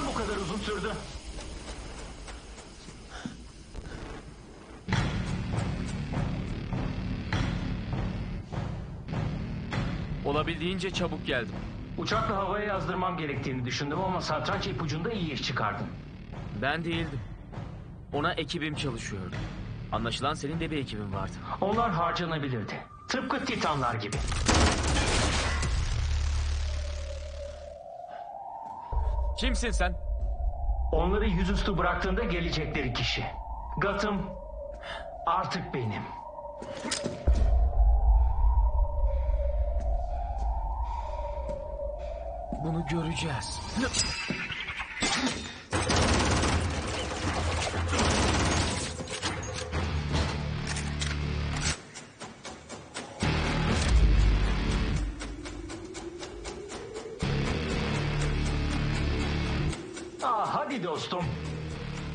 Neden bu kadar uzun sürdü? Olabildiğince çabuk geldim. Uçakla havaya yazdırmam gerektiğini düşündüm ama satranç ipucunda iyi iş çıkardın. Ben değildim. Ona ekibim çalışıyordu. Anlaşılan senin de bir ekibin vardı. Onlar harcanabilirdi. Tıpkı titanlar gibi. Kimsin sen? Onları yüzüstü bıraktığında gelecekleri kişi. Gotham artık benim. Bunu göreceğiz. Hadi dostum.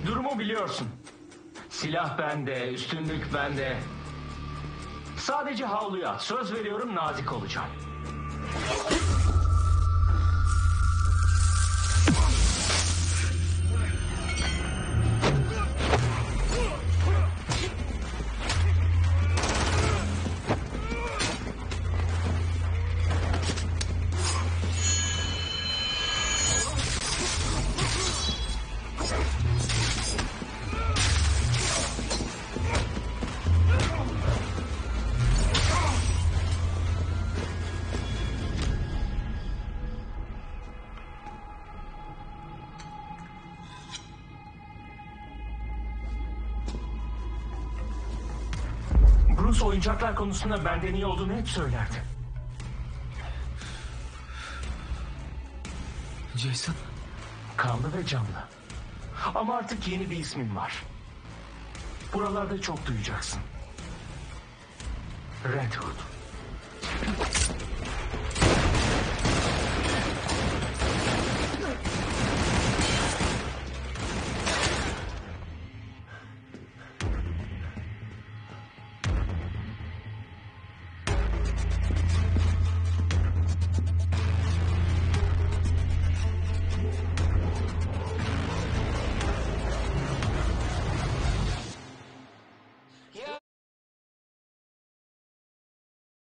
Durumu biliyorsun. Silah bende, üstünlük bende. Sadece havluya. Söz veriyorum nazik olacağım. Bruce oyuncaklar konusunda benden iyi olduğunu hep söylerdi. Jason. Kanlı ve canlı. Ama artık yeni bir ismin var. Buralarda çok duyacaksın. Red Hood.